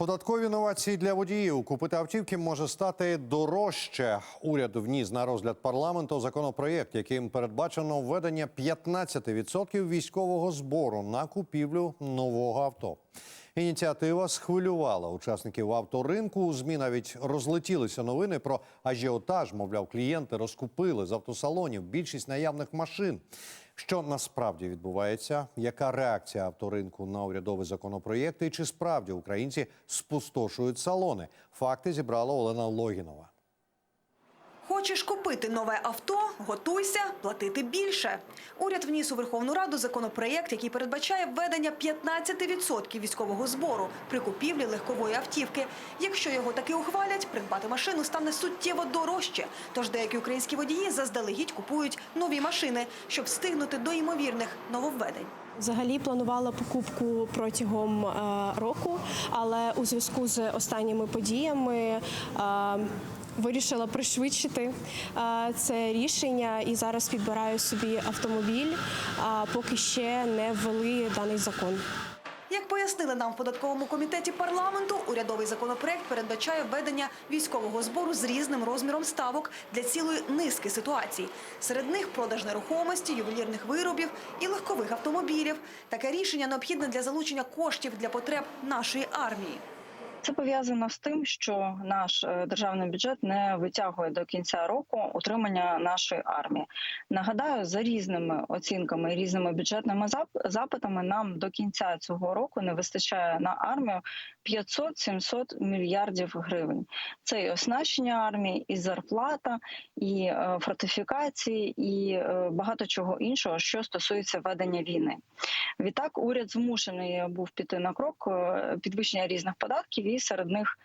Податкові новації для водіїв купити автівки може стати дорожче. Уряд вніс на розгляд парламенту законопроєкт, яким передбачено введення 15% військового збору на купівлю нового авто. Ініціатива схвилювала учасників авторинку. У змі навіть розлетілися новини про ажіотаж. Мовляв, клієнти розкупили з автосалонів більшість наявних машин. Що насправді відбувається? Яка реакція авторинку на урядовий законопроєкти? І чи справді українці спустошують салони? Факти зібрала Олена Логінова. Хочеш купити нове авто? Готуйся платити більше. Уряд вніс у Верховну Раду законопроєкт, який передбачає введення 15% військового збору при купівлі легкової автівки. Якщо його таки ухвалять, придбати машину стане суттєво дорожче. Тож деякі українські водії заздалегідь купують нові машини, щоб встигнути до ймовірних нововведень. Взагалі планувала покупку протягом е, року, але у зв'язку з останніми подіями е, вирішила пришвидшити це рішення і зараз підбираю собі автомобіль, а поки ще не ввели даний закон. Як пояснили нам в податковому комітеті парламенту, урядовий законопроект передбачає введення військового збору з різним розміром ставок для цілої низки ситуацій. Серед них продаж нерухомості, ювелірних виробів і легкових автомобілів. Таке рішення необхідне для залучення коштів для потреб нашої армії. Це пов'язано з тим, що наш е, державний бюджет не витягує до кінця року утримання нашої армії. Нагадаю, за різними оцінками і різними бюджетними зап- запитами нам до кінця цього року не вистачає на армію 500-700 мільярдів гривень. Це і оснащення армії, і зарплата, і е, фортифікації, і е, багато чого іншого, що стосується ведення війни. Відтак, уряд змушений був піти на крок підвищення різних податків, і серед них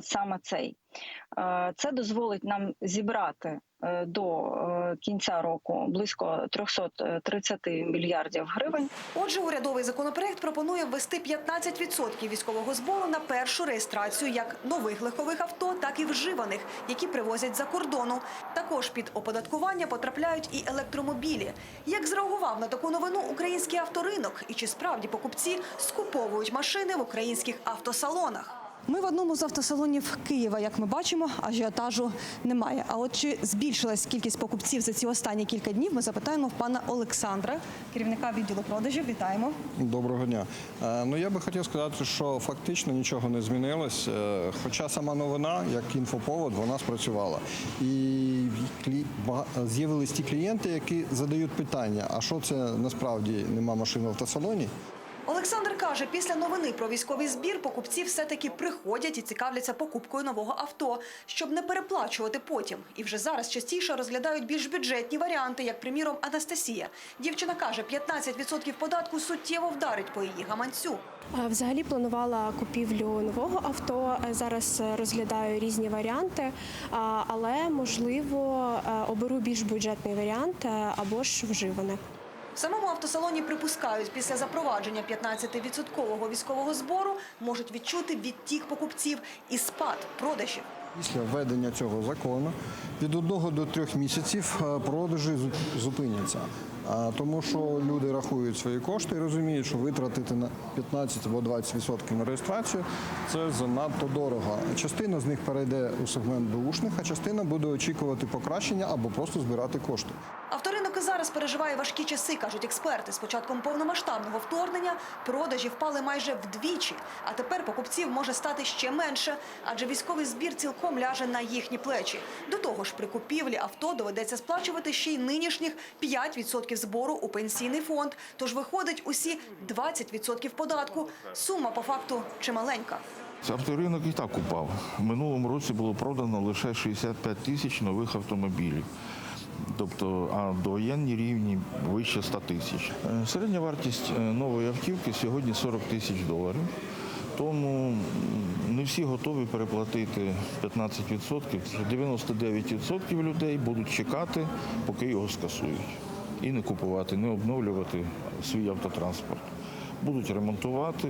саме цей. Е, Це дозволить нам зібрати е, до е, кінця року близько 330 мільярдів гривень. Отже, урядовий законопроект пропонує ввести 15% військового збору на першу реєстрацію як нових легкових авто, так і вживаних, які привозять за кордону. Також під оподаткування потрапляють і електромобілі. Як зреагував на таку новину український авторинок і чи справді покупці скуповують машини в українських автосалонах? Ми в одному з автосалонів Києва, як ми бачимо, ажіотажу немає. А от чи збільшилась кількість покупців за ці останні кілька днів? Ми запитаємо в пана Олександра, керівника відділу продажів. Вітаємо. Доброго дня. Е, Ну я би хотів сказати, що фактично нічого не змінилось. е, Хоча сама новина, як інфоповод, вона спрацювала. І з'явились ті клієнти, які задають питання: а що це насправді нема машин в автосалоні? Олександр каже, після новини про військовий збір покупці все-таки приходять і цікавляться покупкою нового авто, щоб не переплачувати потім. І вже зараз частіше розглядають більш бюджетні варіанти, як, приміром, Анастасія. Дівчина каже, 15% податку суттєво вдарить по її гаманцю. Взагалі планувала купівлю нового авто. Зараз розглядаю різні варіанти, але можливо е, оберу більш бюджетний варіант е, або ж вживане. В самому автосалоні припускають, після запровадження 15% військового збору можуть відчути відтік покупців і спад продажів. Після введення цього закону від одного до трьох місяців е, продажі зупиняться. Тому що люди рахують свої кошти і розуміють, що витратити на 15 або 20% на реєстрацію це занадто дорого. Частина з них перейде у сегмент бушних, а частина буде очікувати покращення або просто збирати кошти. Авторинок зараз переживає важкі часи, кажуть експерти. З початком повномасштабного вторгнення продажі впали майже вдвічі, а тепер покупців може стати ще менше, адже військовий збір цілком ляже на їхні плечі. До того ж, при купівлі авто доведеться сплачувати ще й нинішніх 5% збору у пенсійний фонд. Тож виходить усі 20% податку. Сума по факту чималенька. Авторинок і так упав. В минулому році було продано лише 65 тисяч нових автомобілів. Тобто, а довоєнні рівні вище 100 тисяч. Е, Середня вартість е, нової автівки сьогодні 40 тисяч доларів. Тому не всі готові переплатити 15%. 99% людей будуть чекати, поки його скасують. І не купувати, не обновлювати свій автотранспорт. Будуть ремонтувати,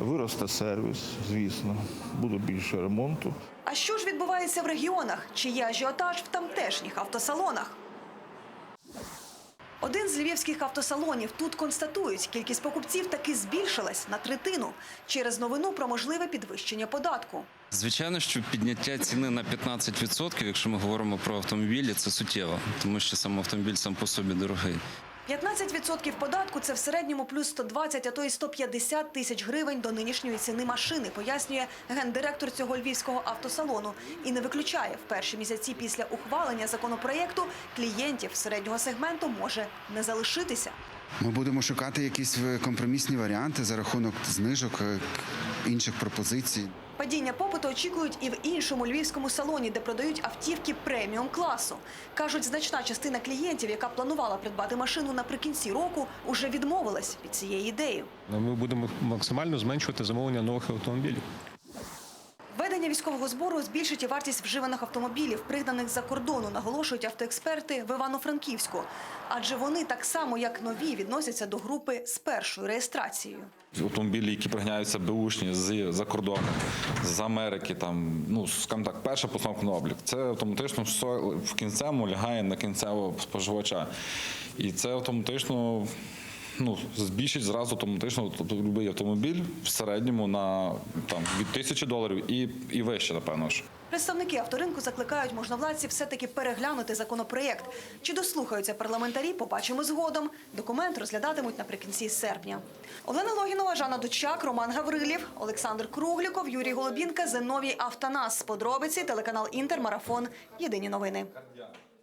виросте сервіс, звісно, буде більше ремонту. А що ж відбувається в регіонах? Чи є ажіотаж в тамтешніх автосалонах? Один з львівських автосалонів тут констатують, кількість покупців таки збільшилась на третину через новину про можливе підвищення податку. Звичайно, що підняття ціни на 15%, якщо ми говоримо про автомобілі, це суттєво, тому що сам автомобіль сам по собі дорогий. 15% податку – це в середньому плюс 120, а то й 150 тисяч гривень до нинішньої ціни машини, пояснює гендиректор цього львівського автосалону. І не виключає, в перші місяці після ухвалення законопроєкту клієнтів середнього сегменту може не залишитися. Ми будемо шукати якісь компромісні варіанти за рахунок знижок е, інших пропозицій. Падіння попиту очікують і в іншому львівському салоні, де продають автівки преміум класу. Кажуть, значна частина клієнтів, яка планувала придбати машину наприкінці року, уже відмовилась від цієї ідеї. Ми будемо максимально зменшувати замовлення нових автомобілів. Введення військового збору збільшить вартість вживаних автомобілів, пригнаних з-за кордону, наголошують автоексперти в Івано-Франківську. Адже вони так само, як нові, відносяться до групи з першою реєстрацією. Автомобілі, які пригняються беушні з-за кордону, з Америки, там, ну, скажімо так, перша постановка на облік. Це автоматично все в кінцевому лягає на кінцевого споживача. І це автоматично ну, збільшить зразу автоматично тобто, будь-який автомобіль в середньому на там, від тисячі доларів і, і вище, напевно ж. Представники авторинку закликають можновладців все-таки переглянути законопроєкт. Чи дослухаються парламентарі, побачимо згодом. Документ розглядатимуть наприкінці серпня. Олена Логінова, Жанна Дучак, Роман Гаврилів, Олександр Кругліков, Юрій Голубінка, Зиновій Автонас. Подробиці, телеканал Інтер, Марафон. Єдині новини.